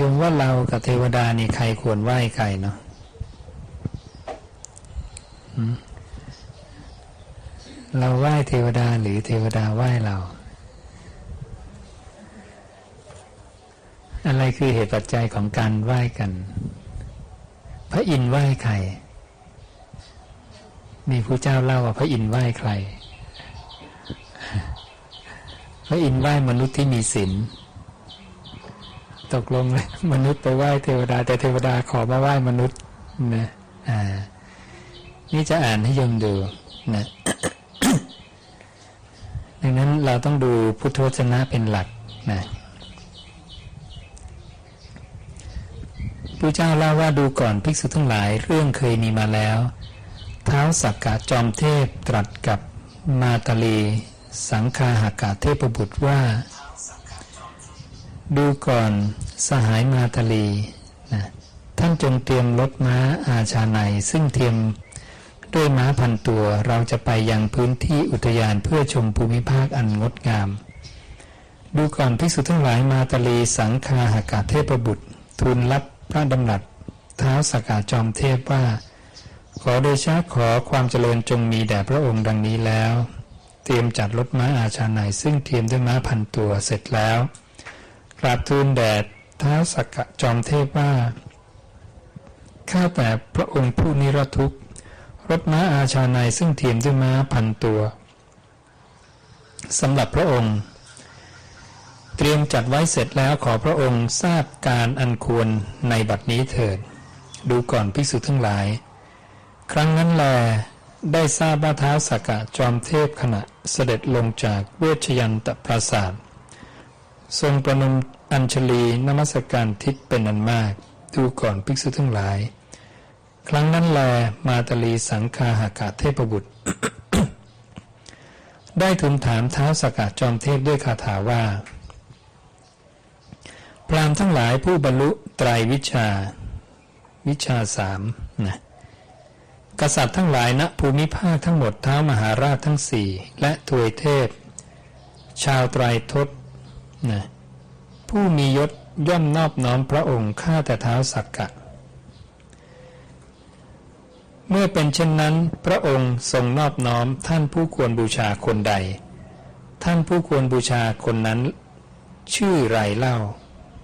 ยมว่าเรากับเทวดานี่ใครควรไหว้ใครเนาะเราไหว้เทวดาหรือเทวดาไหว้เรา อะไรคือเหตุปัจจัยของการไหว้กัน พระอินทร์ไหว้ใครมีผู้เจ้าเล่าว่าพระอินทร์ไหว้ใคร พระอินทร์ไหว้มนุษย์ที่มีศีล ตกลงเลยมนุษย์ไปไหว้เทวดา แต่เทวดาขอมาไหว้มนุษย์นะอ่า นี่จะอ่านให้ยมดูนะดังนั้นเราต้องดูพุทธวจนะเป็นหลักนะพระเจ้าเล่าว่าดูก่อนภิกษุทั้งหลายเรื่องเคยมีมาแล้ว เท้าสักกะจอมเทพตรัสกับมาตาลี สังคาหากาเทพบุตรว่า ดูก่อนสหายมาตลีนะท่านจงเตรียมรถม้าอาชาในซึ่งเทียมด้วยม้าพันตัวเราจะไปยังพื้นที่อุทยานเพื่อชมภูมิภาคอันงดงาม ดูก่อนภิกษุทั้งหลายมาตาลีสังคาหากาเทพบุตร ทูลรับพระดำรัสเท้าสกกาจอมเทพว่า ขอโดยชาขอความเจริญจงมีแด่พระองค์ดังนี้แล้ว เตรียมจัดรถม้าอาชาในซึ่งเทียมด้วยม้าพันตัวเสร็จแล้ว กราบทูลแด่ท้าสักกะจอมเทพว่า ข้าแต่พระองค์ผู้นิรทุกข์รถม้าอาชาในซึ่งเทียมด้วยม้าพันตัวสำหรับพระองค์ เตรียมจัดไว้เสร็จแล้วขอพระองค์ทราบการอันควรในบัดนี้เถิด ดูก่อนภิกษุทั้งหลาย ครั้งนั้นแลได้ทราบว่าเท้าสักกะจอมเทพขณะเสด็จลงจากเวชยันตปราสาท ทรงประนมอัญชลีนมัสการทิศเป็นอันมาก ดูก่อนภิกษุทั้งหลาย ครั้งนั้นแลมาตาลีสังคาหากาเทพบุตร ได้ทูลถามเท้าสกกะจอมเทพด้วยคาถาว่า พรามทั้งหลายผู้บรรลุไตรวิชา วิชาสามนะกษัตริย์ทั้งหลายณภูมิภาคทั้งหมดเท้ามหาราชทั้งสี่และทวยเทพ ชาวไตรทศ นะผู้มียศย่อมนอบน้อมพระองค์ข้าแต่เท้าสักกะ เมื่อเป็นเช่นนั้น พระองค์ทรงนอบน้อมท่านผู้ควรบูชาคนใด ท่านผู้ควรบูชาคนนั้น ชื่อไรเล่า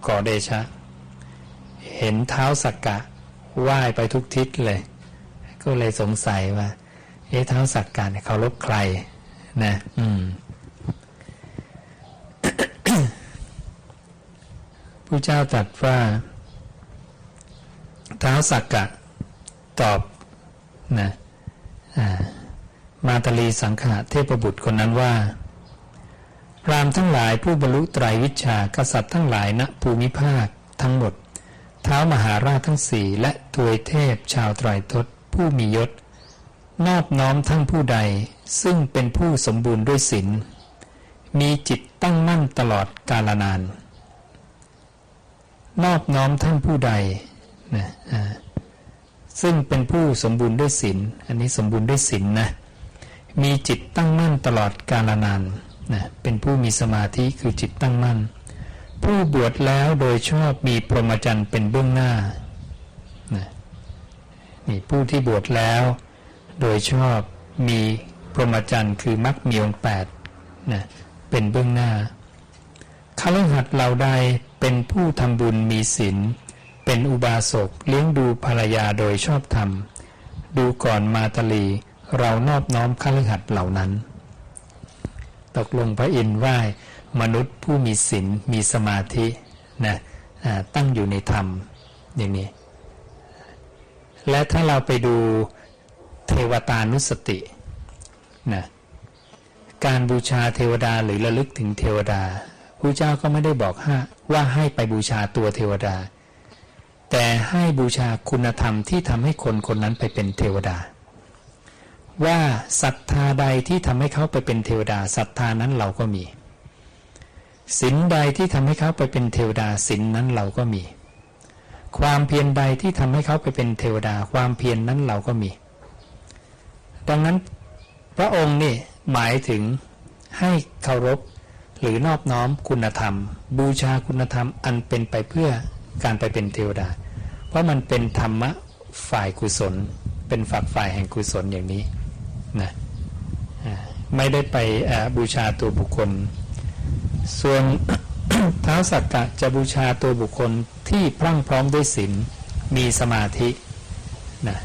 ขอเดชะ เห็นเท้าสักกะไหว้ไปทุกทิศเลย ก็เลยสงสัยว่า เอ๊ะเท้าสักกะเนี่ยเขารบใครนะ อืม ผู้เจ้าตรัสว่าเท้าสักกะตอบนะมาตาลีสังขะเทพบุตรคนนั้นว่าพรามทั้งหลายผู้บรรลุไตรวิชากษัตริย์ทั้งหลายณภูมิภาคทั้งหมดเท้ามหาราชทั้งสี่และทวยเทพชาวไตรทศผู้มียศ นอบน้อมทั้งผู้ใดซึ่งเป็นผู้สมบูรณ์ด้วยศีลมีจิตตั้งมั่นตลอดกาลนาน นอบน้อมท่านผู้ใดนะซึ่งเป็นผู้สมบูรณ์ด้วยศีลอันนี้สมบูรณ์ด้วยศีลนะมีจิตตั้งมั่นตลอดกาลนานนะเป็นผู้มีสมาธิคือจิตตั้งมั่น ผู้บวชแล้วโดยชอบมีพรหมจรรย์เป็นเบื้องหน้านะนี่ผู้ที่บวชแล้ว โดยชอบมีพรหมจรรย์คือมรรคมีองค์แปดนะเป็นเบื้องหน้าคฤหัสถ์เหล่าใดเป็นผู้ทำบุญมีศีลเป็นอุบาสกเลี้ยงดูภรรยาโดยชอบธรรม ดูก่อนมาตลี เรานอบน้อมคฤหัสถ์เหล่านั้น ตกลงพระอินทร์ไหว้มนุษย์ผู้มีศีลมีสมาธินะอ่าตั้งอยู่ในธรรมอย่างนี้ และถ้าเราไปดูเทวตานุสตินะการบูชาเทวดาหรือระลึกถึงเทวดา พระเจ้าก็ไม่ได้บอกให้ว่าให้ไปบูชาตัวเทวดา แต่ให้บูชาคุณธรรมที่ทำให้คนคนนั้นไปเป็นเทวดา ว่าศรัทธาใดที่ทำให้เขาไปเป็นเทวดาศรัทธานั้นเราก็มีศีลใดที่ทำให้เขาไปเป็นเทวดาศีลนั้นเราก็มี ความเพียรใดที่ทำให้เขาไปเป็นเทวดา ความเพียรนนั้นเราก็มี ดังนั้นพระองค์นี่หมายถึงให้เคารพ หรือนอบน้อมคุณธรรม บูชาคุณธรรมอันเป็นไปเพื่อการไปเป็นเทวดา เพราะมันเป็นธรรมะฝ่ายกุศล เป็นฝักฝ่ายแห่งกุศลอย่างนี้นะไม่ได้ไปบูชาตัวบุคคล ส่วนเท้าสักกะจะบูชาตัวบุคคลที่พรั่งพร้อมด้วยศีลมีสมาธินะ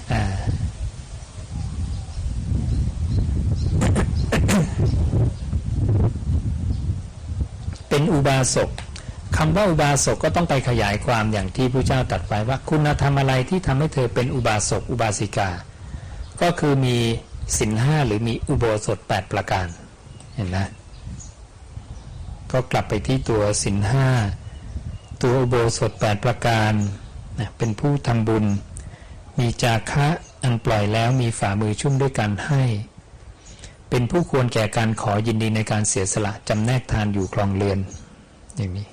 เป็น อุบาสกคำว่าอุบาสกก็ต้องไปขยายความอย่างที่พระเจ้าตรัสไว้ว่าคุณธรรมอะไรที่ทำให้เธอเป็นอุบาสกอุบาสิกา ก็คือมีสินห้าหรือมีอุโบสถ 8 ประการ เห็นนะก็กลับไปที่ตัวสินห้าตัวอุโบสถ 8 ประการนะเป็นผู้ทำบุญ มีจาคะอันปล่อยแล้วมีฝ่ามือชุ่มด้วยการให้ เป็นผู้ควรแก่การขอยินดีในการเสียสละจำแนกทานอยู่คลองเรือน อย่างนี้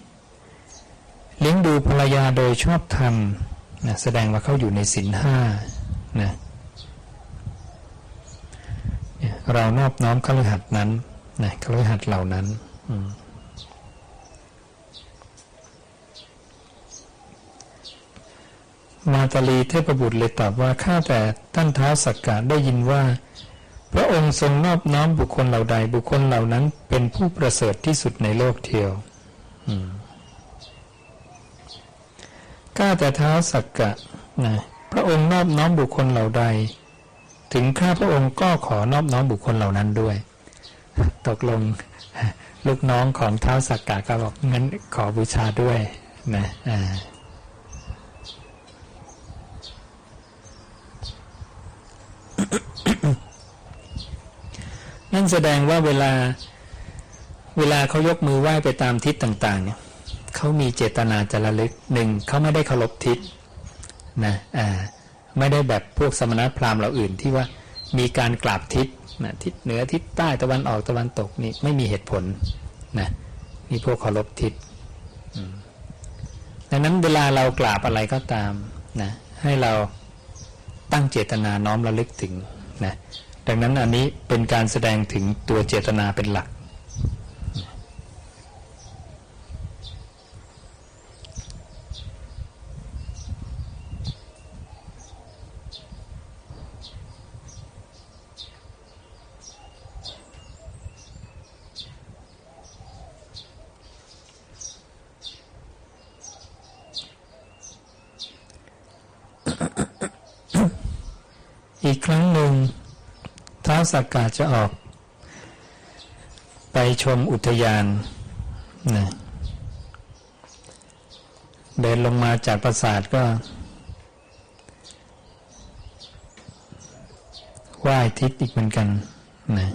เลี้ยงดูภรรยาโดยชอบธรรมนะแสดงว่าเขาอยู่ในสินห้านะเรานอบน้อมคฤหัสนั้นนะคฤหัสเหล่านั้นมาตาลีเทพบุตรเลยตอบว่าข้าแต่ท่านเท้าสักกะได้ยินว่า พระองค์ทรงนอบน้อมบุคคลเหล่าใด บุคคลเหล่านั้นเป็นผู้ประเสริฐที่สุดในโลกเทียวข้าแต่เท้าสักกะนะพระองค์นอบน้อมบุคคลเหล่าใด ถึงข้าพระองค์ก็ขอนอบน้อมบุคคลเหล่านั้นด้วย ตกลงลูกน้องของเท้าสักกะก็บอกงั้นขอบูชาด้วยนะอ่า นั่นแสดงว่าเวลาเวลาเขายกมือไหว้ไปตามทิศต่างๆเนี่ยเขามีเจตนาจะระลึกหนึ่งเขาไม่ได้เคารพทิศนะอ่าไม่ได้แบบพวกสมณพราหมณ์เราอื่นที่ว่ามีการกราบทิศนะทิศเหนือทิศใต้ตะวันออกตะวันตกนี่ไม่มีเหตุผลนะมีพวกเคารพทิศดังนั้นเวลาเรากราบอะไรก็ตามนะให้เราตั้งเจตนาน้อมระลึกถึงนะ ดังนั้นอันนี้เป็นการแสดงถึงตัวเจตนาเป็นหลัก อีกครั้งหนึ่ง ท้าสักกาจะออก ไปชมอุทยานนะเดินลงมาจากปราสาทก็ไหว้ทิศอีกเหมือนกันนะ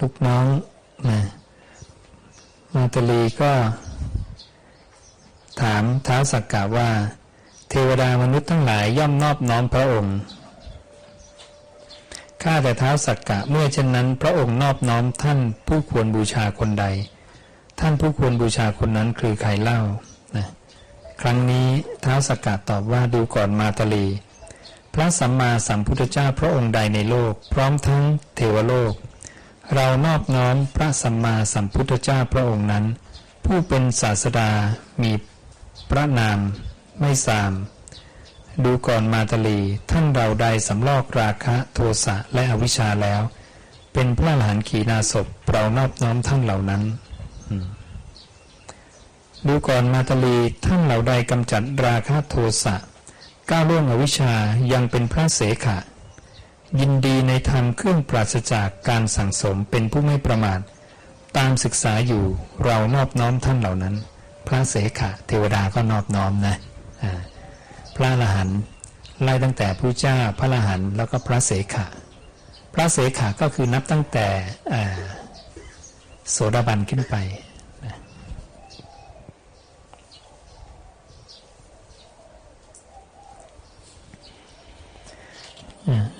ลูกน้องนะมาตลีก็ถามท้าวสักกะว่า ทวดามนุษย์ทั้งหลายย่อมนอบน้อมพระองค์ ข้าแต่เท้าสักกะเมื่อเช่นนั้น พระองค์นอบน้อมท่านผู้ควรบูชาคนใด ท่านผู้ควรบูชาคนนั้นคือใครเล่านะครั้งนี้เท้าสักกะตอบว่าดูก่อนมาตลี พระสัมมาสัมพุทธเจ้าพระองค์ใดในโลก พร้อมทั้งเทวโลก เรานอบน้อมพระสัมมาสัมพุทธเจ้าพระองค์นั้น ผู้เป็นศาสดามีพระนามไม่สาม ดูก่อนมาตลี ท่านเราใดสำลอกราคะโทสะและอวิชชาแล้ว เป็นพระหลานขีนาศพเรานอบน้อมท่านเหล่านั้น ดูก่อนมาตลีท่านเหล่าใดกำจัดราคะโทสะก้าวล่วงอวิชชายังเป็นพระเสขะ ยินดีในธรรมเครื่องปราศจากการสั่งสมเป็นผู้ไม่ประมาท ตามศึกษาอยู่เรานอบน้อมท่านเหล่านั้น พระเสขะ เทวดาก็นอบน้อมนะ พระอรหันต์ไล่ตั้งแต่ผู้เจ้าพระอรหันต์แล้วก็พระเสขะ พระเสขะก็คือนับตั้งแต่โสดาบันขึ้นไป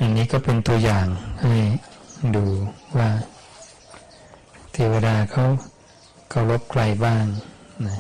อันนี้ก็เป็นตัวอย่างให้ดูว่า เทวดาเขาเคารพใครบ้างนะ